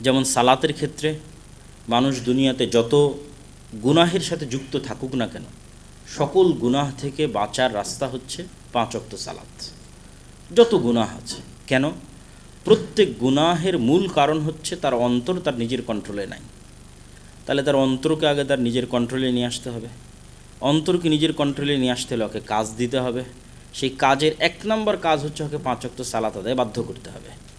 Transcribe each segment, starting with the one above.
যেমন সালাতের ক্ষেত্রে মানুষ দুনিয়াতে যত গুনাহের সাথে যুক্ত থাকুক না কেন, সকল গুনাহ থেকে বাঁচার রাস্তা হচ্ছে পাঁচ অক্ত সালাত। যত গুনাহ আছে। কেন? প্রত্যেক গুনাহের মূল কারণ হচ্ছে তার অন্তর তার নিজের কন্ট্রোলে নাই। তাহলে তার অন্তরকে আগে তার নিজের কন্ট্রোলে নিয়ে আসতে হবে। অন্তরকে নিজের কন্ট্রোলে নিয়ে আসতে হলে ওকে কাজ দিতে হবে। সেই কাজের এক নম্বর কাজ হচ্ছে ওকে পাঁচ অক্ত সালাত আদায় বাধ্য করতে হবে।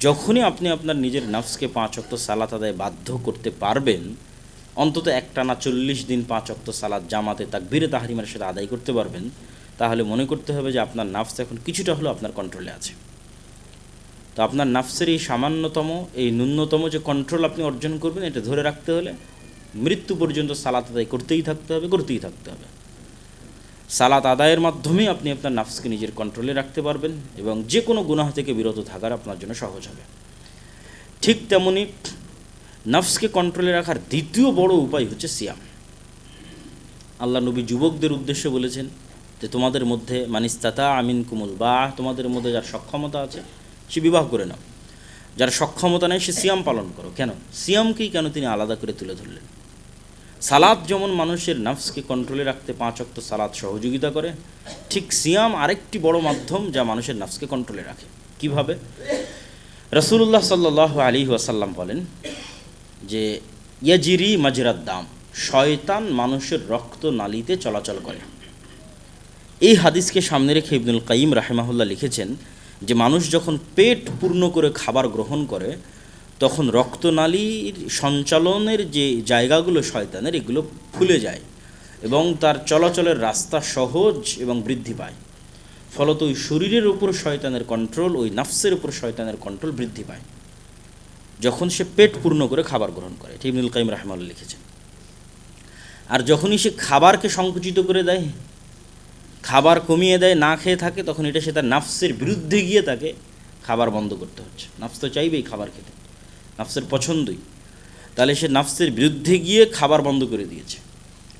যখনই আপনি আপনার নিজের নফসকে পাঁচ অক্ত সালাত আদায় বাধ্য করতে পারবেন, অন্তত একটানা চল্লিশ দিন পাঁচ অক্ত সালাত জামাতে তাকবীরে তাহারিমার সাথে আদায় করতে পারবেন, তাহলে মনে করতে হবে যে আপনার নাফস এখন কিছুটা হলেও আপনার কন্ট্রোলে আছে। তো আপনার নাফসের এই সামান্যতম, এই ন্যূনতম যে কন্ট্রোল আপনি অর্জন করবেন, এটা ধরে রাখতে হলে মৃত্যু পর্যন্ত সালাত আদায় করতেই থাকতে হবে, করতেই থাকতে হবে। সালাত আদায়ের মাধ্যমে আপনি আপনার নাফসকে নিজের কন্ট্রোলে রাখতে পারবেন এবং যে কোনো গুনাহ থেকে বিরত থাকার আপনার জন্য সহজ হবে। ঠিক তেমনি নাফসকে কন্ট্রোলে রাখার দ্বিতীয় বড় উপায় হচ্ছে সিয়াম। আল্লাহ নবী যুবকদের উদ্দেশ্যে বলেছেন যে, তোমাদের মধ্যে মানিস্তাতা আমিন কুমুল বা, তোমাদের মধ্যে যার সক্ষমতা আছে, সে বিবাহ করে নাও। যার সক্ষমতা নেই, সে সিয়াম পালন করো। কেন? সিয়ামকেই কেন তিনি আলাদা করে তুলে ধরলেন? সালাদ যেমন মানুষের নফসকে কন্ট্রোলে রাখতে পাঁচ অক্ত সালাদ সহযোগিতা করে, ঠিক সিয়াম আরেকটি বড় মাধ্যম যা মানুষের নফসকে কন্ট্রোলে রাখে। কীভাবে? রসুল্লাহ সাল্লাহ আলী ওয়াসাল্লাম বলেন যে, ইয়াজিরি মাজরাদ দাম, শয়তান মানুষের রক্ত নালিতে চলাচল করে। এই হাদিসকে সামনে রেখে ইবনুল কাইম রাহেমাহুল্লাহ লিখেছেন যে, মানুষ যখন পেট পূর্ণ করে খাবার গ্রহণ করে তখন রক্তনালীর সঞ্চালনের যে জায়গাগুলো শয়তানের, এগুলো ফুলে যায় এবং তার চলাচলের রাস্তা সহজ এবং বৃদ্ধি পায়। ফলত ওই শরীরের উপর শয়তানের কন্ট্রোল ওই নাফসের উপর শয়তানের কন্ট্রোল বৃদ্ধি পায়। যখন সে পেট পূর্ণ করে খাবার গ্রহণ করে, এটা ইবনুল কাইম রাহমাল্লাহ লিখেছেন। আর যখনই সে খাবারকে সংকুচিত করে দেয়, খাবার কমিয়ে দেয়, না খেয়ে থাকে, তখন এটা সে তার নাফসের বিরুদ্ধে গিয়ে তাকে খাবার বন্ধ করতে হচ্ছে। নাফস তো চাইবেই খাবার খেতে। নাফসের পছন্দই। তাহলে সে নাফসের বিরুদ্ধে গিয়ে খাবার বন্ধ করে দিয়েছে।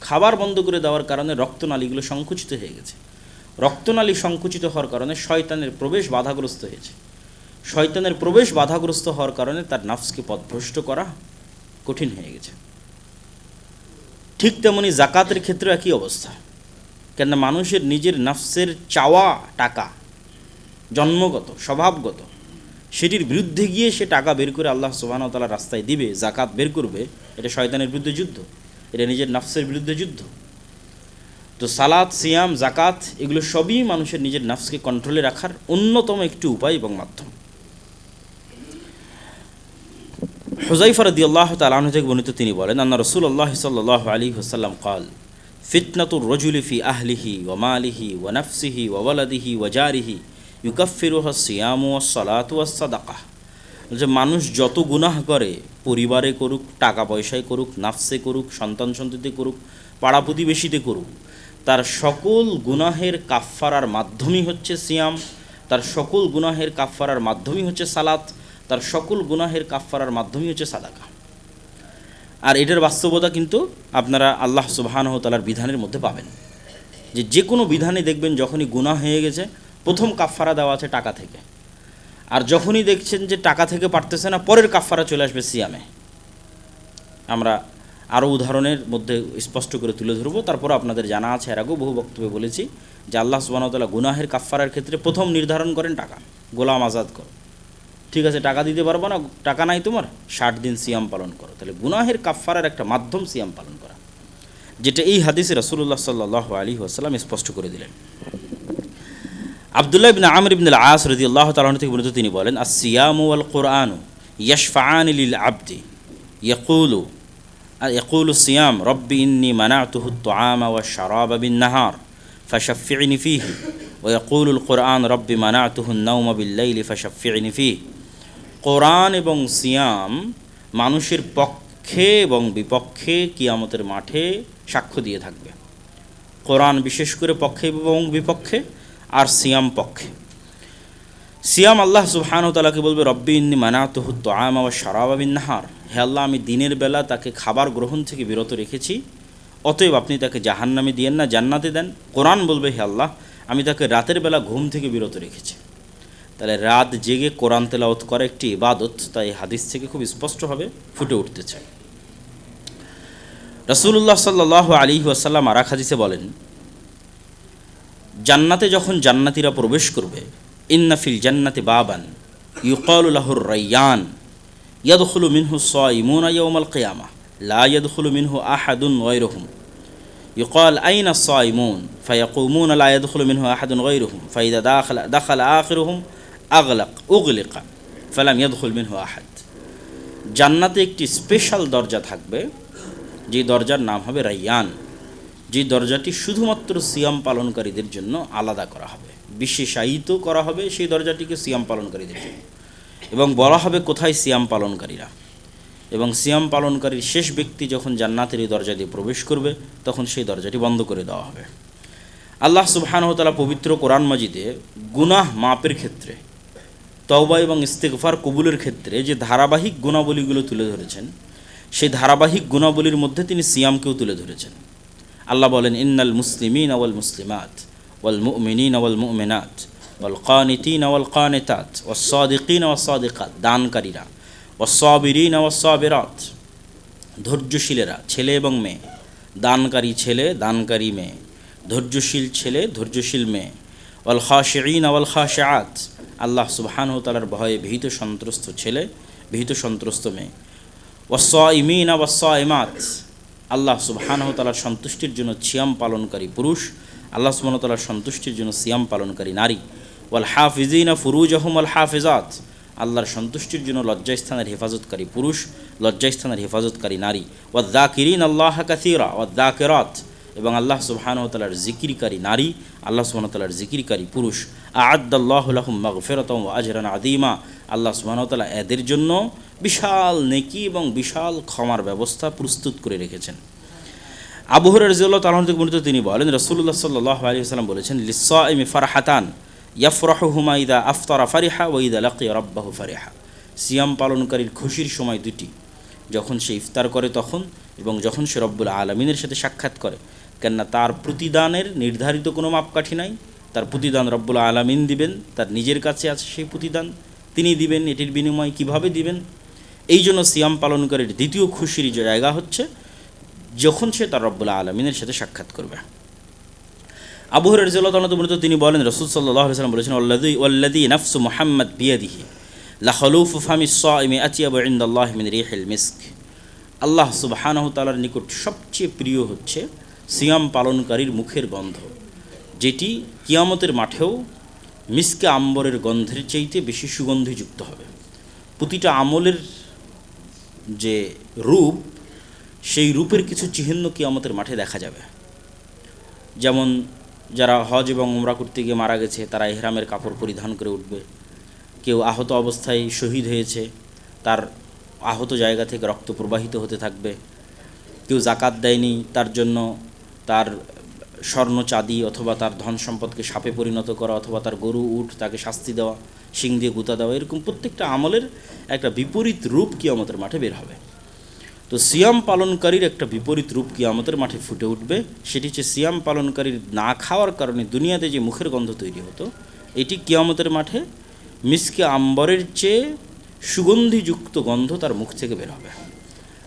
খাবার বন্ধ করে দেওয়ার কারণে রক্তনালীগুলো সংকুচিত হয়ে গেছে। রক্তনালী সংকুচিত হওয়ার কারণে শয়তানের প্রবেশ বাধাগ্রস্ত হয়েছে। শয়তানের প্রবেশ বাধাগ্রস্ত হওয়ার কারণে তার নাফসকে পথভ্রষ্ট করা কঠিন হয়ে গেছে। ঠিক তেমনি জাকাতের ক্ষেত্রে একই অবস্থা। কেননা মানুষের নিজের নাফসের চাওয়া টাকা, জন্মগত, স্বভাবগত সেটির বিরুদ্ধে গিয়ে সে টাকা বের করে আল্লাহ সুবাহতালা রাস্তায় দিবে জাকাত বের করবে, এটা শয়তানের বিরুদ্ধে যুদ্ধ, এটা নিজের নাফসের বিরুদ্ধে যুদ্ধ। তো সালাদ সিয়াম জাকাত এগুলো সবই মানুষের নিজের নাফসকে কন্ট্রোলে রাখার অন্যতম একটি উপায় এবং মাধ্যম। হুজাইফর আল্লাহ তালাহ থেকে বর্ণিত তিনি বলেন, আন্না রসুল আল্লাহ সাল্লাহ আলী হাসাল্লাম কাল ফিতনাতুর রজুলি ফি আহলিহি ওয়া মালিহি ওয়া নফসিহি ওয়ালাদিহি ওয়া জারিহি ইউকাফিরুহ সিয়ামু সালাত ওয়া সাদাকা যে মানুষ যত গুনাহ করে, পরিবারে করুক, টাকা পয়সায় করুক, নাফসে করুক, সন্তান সন্ততি করুক, পাড়া প্রতিবেশীতে করুক, তার সকল গুনাহের কাফফারার মাধ্যমই হচ্ছে সিয়াম, তার সকল গুনাহের কাফফারার মাধ্যমই হচ্ছে সালাত, তার সকল গুনাহের কাফফারার মাধ্যমই হচ্ছে সাদাকা। আর এটার বাস্তবতা কিন্তু আপনারা আল্লাহ সুবাহানহতালার বিধানের মধ্যে পাবেন। যে যে কোনো বিধানে দেখবেন যখনই গুণা হয়ে গেছে প্রথম কাফফারা দেওয়া আছে টাকা থেকে। আর যখনই দেখছেন যে টাকা থেকে পারতেছে না, পরের কাফফারা চলে আসবে সিয়ামে। আমরা আরও উদাহরণের মধ্যে স্পষ্ট করে তুলে ধরবো। তারপর আপনাদের জানা আছে, এর আগেও বহু বক্তব্যে বলেছি যে আল্লাহ সুবাহতাল্লাহ গুনাহের কাফফারার ক্ষেত্রে প্রথম নির্ধারণ করেন টাকা, গোলাম আজাদ করো। ঠিক আছে, টাকা দিতে পারব না, টাকা নাই তোমার, ষাট দিন সিয়াম পালন করো। তাহলে গুনাহের কাফফারার একটা মাধ্যম সিয়াম পালন করা। যেটা এই হাদিসে রসুল্লাহ সাল্লাহ আলী আসাল্লাম স্পষ্ট করে দিলেন। আবদুল্লাহ ইবিন আমর ইবিনুল আস রদি আল্লাহ তালন থেকে বর্ণিত তিনি বলেন আর সিয়াম ওয়াল কোরআনু ইয়াশফাআন লিল আব্দি ইয়াকুলু ইয়াকুলু সিয়াম, রব্বি ইন্নি মানাতুহু তুআমা ওয়া শারাবা বিন নাহার ফাশাফি'নি ফিহি ওয়াকুল উল কোরআন রব্বি মানাতুহু নাউমা বিল্লাইলি ফাশাফি'নি ফিহি কোরআন এবং সিয়াম মানুষের পক্ষে এবং বিপক্ষে কিয়ামতের মাঠে সাক্ষ্য দিয়ে থাকবে। কোরআন বিশেষ করে পক্ষে এবং বিপক্ষে আর সিয়াম পক্ষে। সিয়াম আল্লাহ সুবহান তালাকে বলবে, রব্বি ইন্নি মানাতহু তো আম আবার সারাবাবিন নাহার হে আল্লাহ, আমি দিনের বেলা তাকে খাবার গ্রহণ থেকে বিরত রেখেছি, অতএব আপনি তাকে জাহান্নামে দিয়েন না, জান্নাতে দেন। কোরআন বলবে, হে আল্লাহ, আমি তাকে রাতের বেলা ঘুম থেকে বিরত রেখেছি। তাহলে রাত জেগে কোরআন তেলাওত করা একটি ইবাদত, তাই হাদিস থেকে খুব স্পষ্টভাবে ফুটে উঠতেছে। রসুল্লাহ সাল্লাহ আলী ওয়াসাল্লাম আরাক হাদিসে বলেন জান্নাতে যখন জান্নাতিরা প্রবেশ করবে ইন্নাফিল জান্নাতে বাবান ইউকালুল্লাহুর রাইয়ান ইয়াদখুলু মিনহু সাইমুনা ইয়াউমাল কিয়ামা লা ইয়াদখুলু মিনহু আহাদুন গায়রুহুম يقال أين الصائمون فيقومون لا يدخل منه أحد غيرهم فإذا دخل دخل آخرهم أغلق أغلق فلم يدخل منه أحد জান্নাতে একটি স্পেশাল দরজা থাকবে যে দরজার নাম হবে রাইয়ান যে দরজাটি শুধুমাত্র সিয়াম পালনকারীদের জন্য আলাদা করা হবে। বিশেষায়িত করা হবে সেই দরজাটিকে সিয়াম পালনকারীদের জন্য। এবং বলা হবে কোথায় সিয়াম পালনকারীরা। এবং সিয়াম পালনকারীর শেষ ব্যক্তি যখন জান্নাতের এই দরজা দিয়ে প্রবেশ করবে, তখন সেই দরজাটি বন্ধ করে দেওয়া হবে। আল্লাহ সুবহানহতালা পবিত্র কোরআন মাজিদে গুনাহ মাপের ক্ষেত্রে, তওবা এবং ইস্তেকফার কবুলের ক্ষেত্রে যে ধারাবাহিক গুণাবলীগুলো তুলে ধরেছেন, সেই ধারাবাহিক গুণাবলীর মধ্যে তিনি সিয়ামকেও তুলে ধরেছেন। আল্লাহ বলেন, ইন্নাল মুসলিমিন আওয়াল মুসলিমাত, ওয়াল মুমিনিন আওয়াল মুমিনাত, ওয়াল কানিতিন আওয়াল কানিতাত, ওয়াস সাদিকিন ওয়াস সাদিকাত, দানকারীরা ওয়াসাবিরিন ওয়াসাবিরাত ধৈর্যশীলেরা, ছেলে এবং মেয়ে, দানকারী ছেলে, দানকারী মেয়ে, ধৈর্যশীল ছেলে, ধৈর্যশীল মেয়ে, ওয়াল খাশিঈন ওয়াল খাশিআত, আল্লাহ সুবহানাহু তাআলার ভয়ে ভীত সন্ত্রস্ত ছেলে, ভীত সন্ত্রস্ত মেয়ে ওয়াসাইমিন ওয়াসাইমাত আল্লাহ সুবহানাহু তাআলার সন্তুষ্টির জন্য সিয়াম পালনকারী পুরুষ, আল্লাহ সুবহানাহু তাআলার সন্তুষ্টির জন্য সিয়াম পালনকারী নারী। ওয়াল হাফিজিনা ফুরুজাহুম ওয়াল হাফিজাত আল্লাহর সন্তুষ্টির জন্য লজ্জাস্থানের হেফাজতকারী পুরুষ, লজ্জাস্থানের হেফাজতকারী নারী। ওয়াদ্দাকিরিন আল্লাহ কাসিরা ওয়াদ্দাকেরাত এবং আল্লাহ সুবহানতালার জিকিরকারী নারী, আল্লাহ সুবহানতালার জিকিরকারী পুরুষ। আদাল্লাহ মগফেরতম আজরান আদিমা আল্লাহ সুবহানতালা এদের জন্য বিশাল নেকি এবং বিশাল ক্ষমার ব্যবস্থা প্রস্তুত করে রেখেছেন। আবুহর রাজিউল্লাহ তালন থেকে বর্ণিত তিনি বলেন রসুল্লাহ সাল্লাহ আলী সাল্লাম বলেছেন লিসা ইমি ফারহাতান ইয়াফরাহুমা ইদা আফতারা ফারিহা ও ইদা লাকি রব্বাহু ফারিহা। সিয়াম পালনকারীর খুশির সময় দুটি যখন সে ইফতার করে তখন এবং যখন সে রব্বুল আলমিনের সাথে সাক্ষাৎ করে। কেননা তার প্রতিদানের নির্ধারিত কোনো মাপকাঠি নাই, তার প্রতিদান রব্বুল আলমিন দিবেন, তার নিজের কাছে আছে সেই প্রতিদান, তিনি দিবেন, এটির বিনিময় কীভাবে দিবেন এই জন্য সিয়াম পালনকারীর দ্বিতীয় খুশির জায়গা হচ্ছে, যখন সে তার রব্বুল আলমিনের সাথে সাক্ষাৎ করবে। আবুহর রাজিউল্লাহ তিনি বলেন, রসুল সাল্লাহ সাল্লাম বলেছেন ওল্লাদি ওল্লাদি নফসু মোহাম্মদ বিয়াদিহি, লাখলুফ ফামি সাইমি আতিয়াব ইন্দাল্লাহ মিন রিহিল মিস্ক। আল্লাহ সুবহানাহু তাআলার নিকট সবচেয়ে প্রিয় হচ্ছে সিয়াম পালনকারীর মুখের গন্ধ, যেটি কিয়ামতের মাঠেও মিসকে আম্বরের গন্ধের চাইতে বেশি সুগন্ধিযুক্ত হবে। প্রতিটা আমলের যে রূপ, সেই রূপের কিছু চিহ্ন কি আমাদের মাঠে দেখা যাবে? যেমন যারা হজ এবং উমরা করতে গিয়ে মারা গেছে, তারা এহরামের কাপড় পরিধান করে উঠবে। কেউ আহত অবস্থায় শহীদ হয়েছে, তার আহত জায়গা থেকে রক্ত প্রবাহিত হতে থাকবে। কেউ জাকাত দেয়নি, তার জন্য তার স্বর্ণ, চাঁদি অথবা তার ধন সম্পদকে সাপে পরিণত করা অথবা তার গরু উঠ তাকে শাস্তি দেওয়া। শিং দিয়ে গুতা দেওয়া, এরকম প্রত্যেকটা আমলের একটা বিপরীত রূপ কি আমাদের মাঠে বের হবে। তো সিয়াম পালনকারীর একটা বিপরীত রূপ কি আমাদের মাঠে ফুটে উঠবে, সেটি হচ্ছে সিয়াম পালনকারীর না খাওয়ার কারণে দুনিয়াতে যে মুখের গন্ধ তৈরি হতো, এটি কিয়ামতের মাঠে মিসকে আম্বরের চেয়ে সুগন্ধিযুক্ত গন্ধ তার মুখ থেকে বের হবে।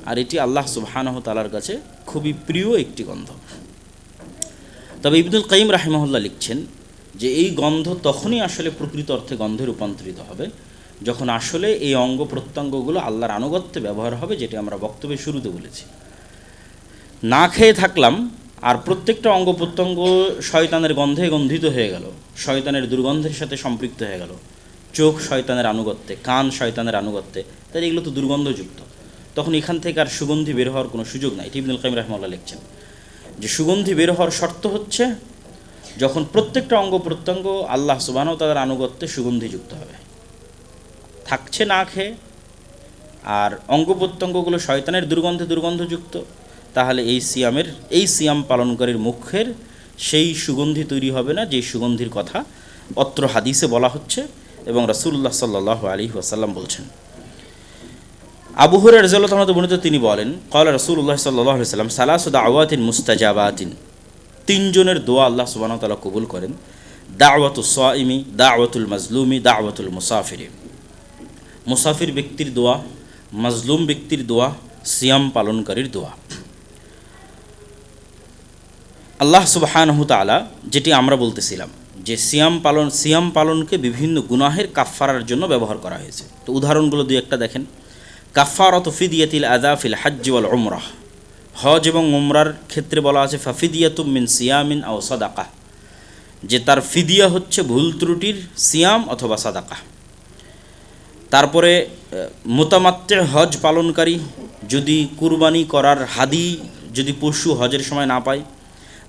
আর এটি আল্লাহ সুবাহানহ তালার কাছে খুবই প্রিয় একটি গন্ধ। তবে ইবনুল কাইম রাহিমহল্লা লিখছেন যে এই গন্ধ তখনই আসলে প্রকৃত অর্থে গন্ধে রূপান্তরিত হবে, যখন আসলে এই অঙ্গ প্রত্যঙ্গগুলো আল্লাহর আনুগত্যে ব্যবহার হবে, যেটি আমরা বক্তব্যের শুরুতে বলেছি। না খেয়ে থাকলাম, আর প্রত্যেকটা অঙ্গ প্রত্যঙ্গ শয়তানের গন্ধে গন্ধিত হয়ে গেল, শয়তানের দুর্গন্ধের সাথে সম্পৃক্ত হয়ে গেল। চোখ শয়তানের আনুগত্যে, কান শয়তানের আনুগত্যে, তাই এগুলো তো দুর্গন্ধযুক্ত। তখন এখান থেকে আর সুগন্ধি বের হওয়ার কোনো সুযোগ নাই। ইবনুল কাইম রহমাল্লাহ লিখছেন। যে সুগন্ধি বের হওয়ার শর্ত হচ্ছে যখন প্রত্যেকটা অঙ্গ প্রত্যঙ্গ আল্লাহ সুবাহ তাদের আনুগত্যে সুগন্ধিযুক্ত হবে। থাকছে না খেয়ে, আর অঙ্গ প্রত্যঙ্গগুলো শয়তানের দুর্গন্ধে দুর্গন্ধযুক্ত, তাহলে এই সিয়ামের, এই সিয়াম পালনকারীর মুখের সেই সুগন্ধি তৈরি হবে না, যে সুগন্ধির কথা অত্র হাদিসে বলা হচ্ছে এবং রাসুল্লাহ সাল্লাহ আলী ওয়াসাল্লাম বলছেন। আবুহরের রেজাল্লাহ বর্ণিত তিনি বলেন কলা রসুল্লাহ সাল্লাহ সাল্লাম সালাসুদ আওয়াতিন মুস্তাজাবাতিন। তিনজনের দোয়া আল্লাহ সুবাহ তালা কবুল করেন। দাওয়াতুল সাইমি, দাওয়াতুল মাজলুমি, দাওয়াতুল মুসাফিরি। মুসাফির ব্যক্তির দোয়া, মাজলুম ব্যক্তির দোয়া, সিয়াম পালনকারীর দোয়া। আল্লাহ সুবাহানহু যেটি আমরা বলতেছিলাম, যে সিয়াম পালন, সিয়াম পালনকে বিভিন্ন গুনাহের কাফফারার জন্য ব্যবহার করা হয়েছে। তো উদাহরণগুলো দুই একটা দেখেন। কাফারত ফিদিয়াতিল আদাফিল হাজ্জ ওয়াল উমরাহ হজ এবং উমরার ক্ষেত্রে বলা আছে, ফাফিদিয়াতুম মিন সিয়ামিন আও সাদাকা। যে তার ফিদিয়া হচ্ছে ভুল ত্রুটির সিয়াম অথবা সাদাকা। তারপরে মোতামাত্রে হজ পালনকারী যদি কুরবানি করার হাদি যদি পশু হজের সময় না পায়,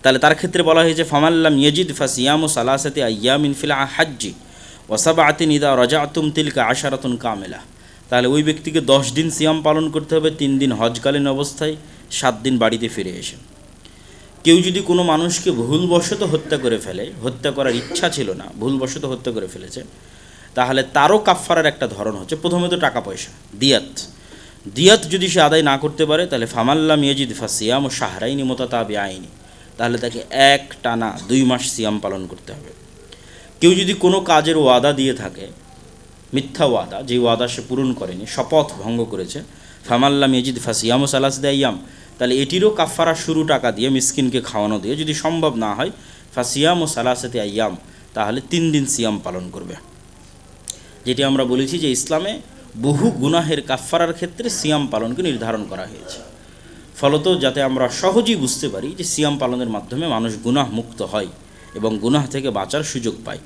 তাহলে তার ক্ষেত্রে বলা হয়েছে ফামাল্লাম ইয়েজিদ ফাসিয়াম ও সালাসাতে আয়ামিন ফিলা হাজ্জি ওসাবা আতিন ইদা রজা আতুম তিলকা আশারাতুন কামেলা। তাহলে ওই ব্যক্তিকে দশ দিন সিয়াম পালন করতে হবে, তিন দিন হজকালীন অবস্থায়। সাত দিন বাড়িতে ফিরে এসে। কেউ যদি কোনো মানুষকে ভুলবশত হত্যা করে ফেলে, হত্যা করার ইচ্ছা ছিল না, ভুলবশত হত্যা করে ফেলেছে, তাহলে তারও কাফফারার একটা ধরন হচ্ছে, প্রথমে তো টাকা পয়সা, দিয়াত। দিয়াত যদি সে আদায় না করতে পারে, তাহলে ফামাল্লাম ইয়াজিদ ফাসিয়াম ও শাহরাইনি মোতাতাবি আইনি। তাহলে তাকে এক টানা দুই মাস সিয়াম পালন করতে হবে। কেউ যদি কোনো কাজের ওয়াদা দিয়ে থাকে, মিথ্যা ওয়াদা, যে ওয়াদা সে পূরণ করেনি, শপথ ভঙ্গ করেছে ফামাল্লাম ইয়াজিদ ফাসিয়াম সালাস দেয়াম তাহলে এটিরও কাফারা শুরু টাকা দিয়ে মিসকিনকে খাওয়ানো দিয়ে যদি সম্ভব না হয়, ফাসিয়াম ও সালাসাতে আয়াম তাহলে তিন দিন সিয়াম পালন করবে। যেটি আমরা বলেছি যে ইসলামে বহু গুনাহের কাফারার ক্ষেত্রে সিয়াম পালনকে নির্ধারণ করা হয়েছে। ফলত যাতে আমরা সহজেই বুঝতে পারি যে সিয়াম পালনের মাধ্যমে মানুষ গুনাহ মুক্ত হয় এবং গুনাহ থেকে বাঁচার সুযোগ পায়।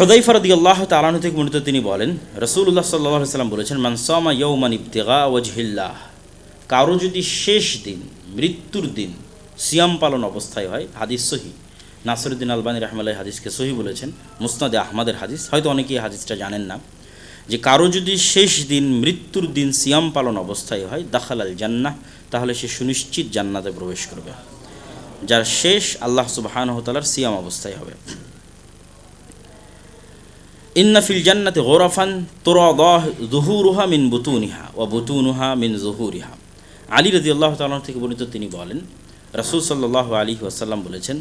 হদাইফারদি আল্লাহ তালানু থেকে মূলত তিনি বলেন রসুল্লাহ সাল্লাহ সাল্লাম বলেছেন মানসামা ইয়ৌমান ইবতেগা ওয়াজহিল্লাহ কারও যদি শেষ দিন, মৃত্যুর দিন সিয়াম পালন অবস্থায় হয়, হাদিস সহি। নাসরুদ্দিন আলবানী রহমাল্লাহ হাদিসকে সহি বলেছেন, মুসনাদে আহমদের হাদিস, হয়তো অনেকেই হাদিসটা জানেন না। যে কারও যদি শেষ দিন, মৃত্যুর দিন সিয়াম পালন অবস্থায় হয়, দাখাল আল জান্নাহ, তাহলে সে সুনিশ্চিত জান্নাতে প্রবেশ করবে। যার শেষ আল্লাহ সুবাহান হতালার সিয়াম অবস্থায় হবে। ইন্নাফিল জান্নাতে গোরাফান তোরা জহুরুহা মিন বুতুনিহা ও বুতুনুহা মিন জহুরিহা। আলী রদি আল্লাহ তাল্লাহ থেকে বর্ণিত তিনি বলেন, রাসুল সাল্লাহ আলী ওয়াসাল্লাম বলেছেন,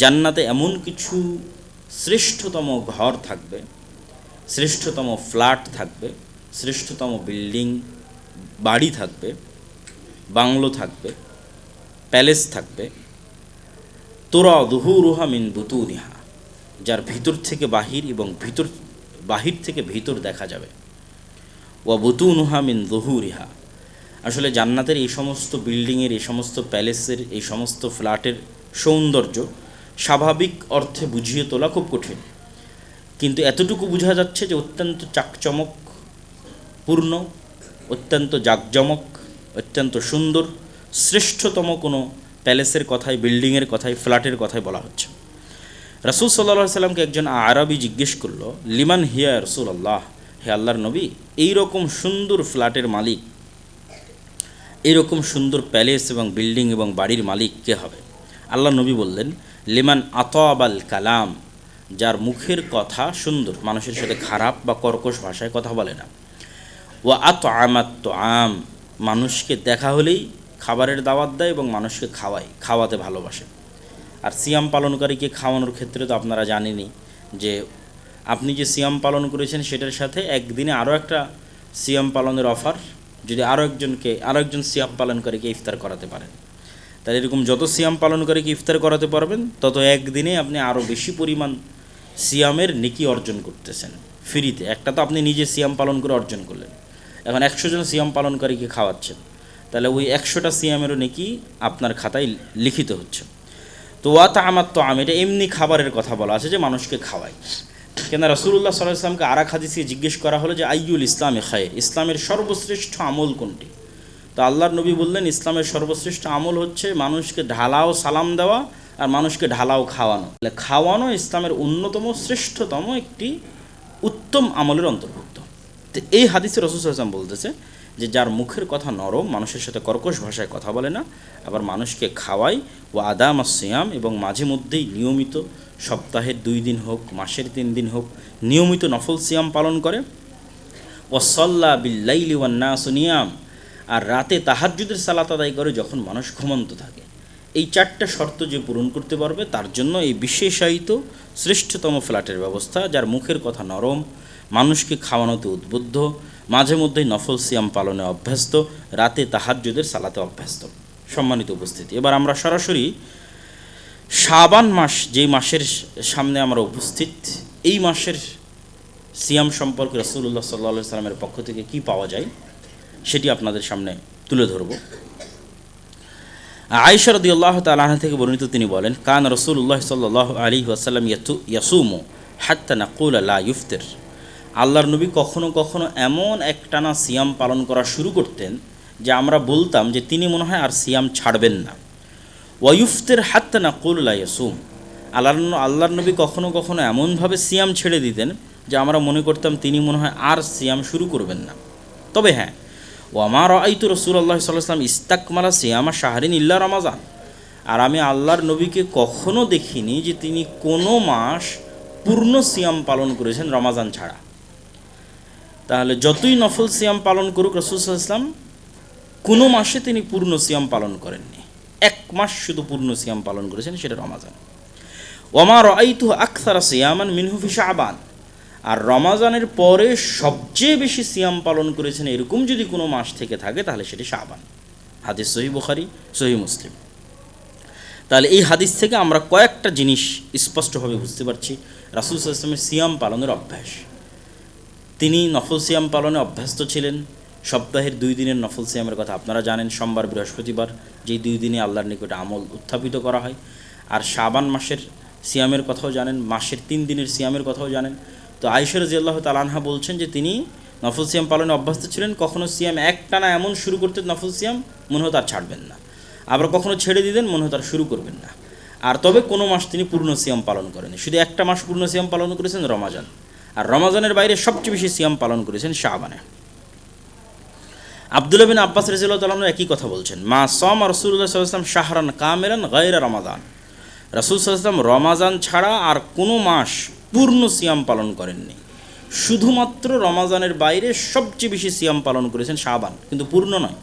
জান্নাতে এমন কিছু শ্রেষ্ঠতম ঘর থাকবে, শ্রেষ্ঠতম ফ্ল্যাট থাকবে, শ্রেষ্ঠতম বিল্ডিং বাড়ি থাকবে, বাংলো থাকবে, প্যালেস থাকবে তোরা দুহুরুহা মিন বুতুনিহা, যার ভিতর থেকে বাহির এবং ভিতর বাহির থেকে ভিতর দেখা যাবে। ওয়া বুতুনুহা মিন দুহুরিহা আসলে জান্নাতের এই সমস্ত বিল্ডিংয়ের, এই সমস্ত প্যালেসের, এই সমস্ত ফ্ল্যাটের সৌন্দর্য স্বাভাবিক অর্থে বুঝিয়ে তোলা খুব কঠিন। কিন্তু এতটুকু বোঝা যাচ্ছে যে অত্যন্ত চাকচমক পূর্ণ, অত্যন্ত জাকজমক, অত্যন্ত সুন্দর, শ্রেষ্ঠতম কোনো প্যালেসের কথাই বিল্ডিংয়ের কথাই ফ্ল্যাটের কথাই বলা হচ্ছে। রাসুল সাল্লাহ সাল্লামকে একজন আরবি জিজ্ঞেস করল, লিমান হিয়া রসুল আল্লাহ হে আল্লাহর নবী, এইরকম সুন্দর ফ্ল্যাটের মালিক এরকম সুন্দর প্যালেস এবং বিল্ডিং এবং বাড়ির মালিক কে হবে? আল্লাহ নবী বললেন, লিমান আতআবাল কালাম, যার মুখের কথা সুন্দর, মানুষের সাথে খারাপ বা কর্কশ ভাষায় কথা বলে না। ও আত আমাত তো আম মানুষকে দেখা হলেই খাবারের দাওয়াত দেয় এবং মানুষকে খাওয়ায়, খাওয়াতে ভালোবাসে। আর সিয়াম পালনকারীকে খাওয়ানোর ক্ষেত্রে তো আপনারা জানেনই যে আপনি যে সিয়াম পালন করেছেন সেটার সাথে একদিনে আরও একটা সিয়াম পালনের অফার, যদি আরও একজনকে, আরও একজন সিয়াম পালনকারীকে ইফতার করাতে পারেন। তাহলে এরকম যত সিয়াম পালনকারীকে ইফতার করাতে পারবেন, তত একদিনে আপনি আরও বেশি পরিমাণ সিয়ামের নেকি অর্জন করতেছেন, ফ্রিতে। একটা তো আপনি নিজে সিয়াম পালন করে অর্জন করলেন। এখন একশো জন সিয়াম পালনকারীকে খাওয়াচ্ছেন, তাহলে ওই একশোটা সিয়ামেরও নেকি আপনার খাতায় লিখিত হচ্ছে। তো ওয়াতা আমার তো আম এটা এমনি খাবারের কথা বলা আছে যে মানুষকে খাওয়ায় কেন রসুল্লাহ সাল্লাহ ইসলামকে আরাক হাদিসকে জিজ্ঞেস করা হলো যে, আইয়ুল ইসলামে খায়ের? ইসলামের সর্বশ্রেষ্ঠ আমল কোনটি? তো আল্লাহর নবী বললেন, ইসলামের সর্বশ্রেষ্ঠ আমল হচ্ছে মানুষকে ঢালাও সালাম দেওয়া আর মানুষকে ঢালাও খাওয়ানো। খাওয়ানো ইসলামের অন্যতম শ্রেষ্ঠতম একটি উত্তম আমলের অন্তর্ভুক্ত। তো এই হাদিসে রসুল আসলাম বলতেছে যে যার মুখের কথা নরম, মানুষের সাথে কর্কশ ভাষায় কথা বলে না, আবার মানুষকে খাওয়ায় ও আদাম সিয়াম এবং মাঝে মধ্যেই নিয়মিত সপ্তাহের দুই দিন হোক, মাসের তিন দিন হোক, নিয়মিত নফল সিয়াম পালন করে। ও সল্লা বিল্লাইলি ওয়ান্না সুনিয়াম আর রাতে তাহাজ্জুদের সালাত আদায় করে যখন মানুষ ঘুমন্ত থাকে। এই চারটা শর্ত যে পূরণ করতে পারবে, তার জন্য এই বিশেষায়িত শ্রেষ্ঠতম ফ্ল্যাটের ব্যবস্থা, যার মুখের কথা নরম, মানুষকে খাওয়ানোতে উদ্বুদ্ধ মাঝে মধ্যেই নফল সিয়াম পালনে অভ্যস্ত, রাতে তাহাজ্জুদের সালাতে অভ্যস্ত। সম্মানিত উপস্থিতি। এবার আমরা সরাসরি শাবান মাস, যেই মাসের সামনে আমরা উপস্থিত, এই মাসের সিয়াম সম্পর্কে রসুল্লাহ সাল্লা সাল্লামের পক্ষ থেকে কি পাওয়া যায়, সেটি আপনাদের সামনে তুলে ধরব। আয়েশা রদি আল্লাহ তালাহ থেকে বর্ণিত তিনি বলেন, কান রসুল্লাহ সাল্লাহ আলী ওয়াসাল্লাম ইয়াসুমো হাত্তা নাকুল লা ইফতের আল্লাহর নবী কখনো কখনো এমন একটানা সিয়াম পালন করা শুরু করতেন যে আমরা বলতাম যে তিনি মনে হয় আর সিয়াম ছাড়বেন না। ওয়ুফতের হাত্তা নাকুল লা ইয়াসুম। আল্লাহর আল্লাহর নবী কখনো কখনো এমনভাবে সিয়াম ছেড়ে দিতেন যে আমরা মনে করতাম তিনি মনে হয় আর সিয়াম শুরু করবেন না। তবে হ্যাঁ ও আমার রসুল আল্লাহ সাল্লাম ইস্তাকমালা সিয়ামা শাহরিন ইল্লা রমাজান। আর আমি আল্লাহর নবীকে কখনো দেখিনি যে তিনি কোনো মাস পূর্ণ সিয়াম পালন করেছেন রমাজান ছাড়া। তাহলে যতই নফল সিয়াম পালন করুক রসুল ইসলাম কোনো মাসে তিনি পূর্ণ সিয়াম পালন করেননি। এক মাস শুধু পূর্ণ সিয়াম পালন করেছেন, সেটা রমাজান। ওমার আইতু আখতারা সিয়ামান মিনহুফি শাহবান আর রমাজানের পরে সবচেয়ে বেশি সিয়াম পালন করেছেন এরকম যদি কোনো মাস থেকে থাকে, তাহলে সেটি শাহবান হাদিস সহি বুখারি, সহি মুসলিম। তাহলে এই হাদিস থেকে আমরা কয়েকটা জিনিস স্পষ্টভাবে বুঝতে পারছি। রাসুল ইসলামের সিয়াম পালনের অভ্যাস। তিনি নফল সিয়াম পালনে অভ্যস্ত ছিলেন। সপ্তাহের দুই দিনের নফল সিয়ামের কথা আপনারা জানেন, সোমবার, বৃহস্পতিবার যেই দুই দিনে আল্লাহর নিকটে আমল উত্থাপিত করা হয়। আর শাবান মাসের সিয়ামের কথাও জানেন, মাসের তিন দিনের সিয়ামের কথাও জানেন। তো আয়সর জিয়াল্লাহ তালানহা বলছেন যে, তিনি নফল সিয়াম পালনে অভ্যস্ত ছিলেন কখনও সিয়াম এক টানা এমন শুরু করতে নফল সিয়াম মনে হতো আর ছাড়বেন না। আবার কখনও ছেড়ে দিতেন মনে হতো আর শুরু করবেন না। আর তবে কোনো মাস তিনি পূর্ণ সিয়াম পালন করেন শুধু একটা মাস পূর্ণ সিয়াম পালন করেছেন, রমাজান। আর রমাজানের বাইরে সবচেয়ে বেশি সিয়াম পালন করেছেন শাহবানে। আবদুল্লাহ বিন আব্বাস রাজিল্লাহ তালাম একই কথা বলছেন, মা সম রসুল্লাহ সাল্লাম শাহরান কামেরান গায়রা রমাদান। রসুল সাল্লাম রমাজান ছাড়া আর কোনো মাস পূর্ণ সিয়াম পালন করেননি। শুধুমাত্র রমাজানের বাইরে সবচেয়ে বেশি সিয়াম পালন করেছেন শাহবান, কিন্তু পূর্ণ নয়।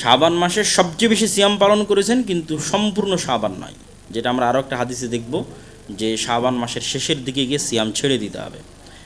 শাবান মাসে সবচেয়ে বেশি সিয়াম পালন করেছেন কিন্তু সম্পূর্ণ শাবান নয়, যেটা আমরা আরও একটা হাদিসে দেখব। যে শাবান মাসের শেষের দিকে গিয়ে সিয়াম ছেড়ে দিতে হবে।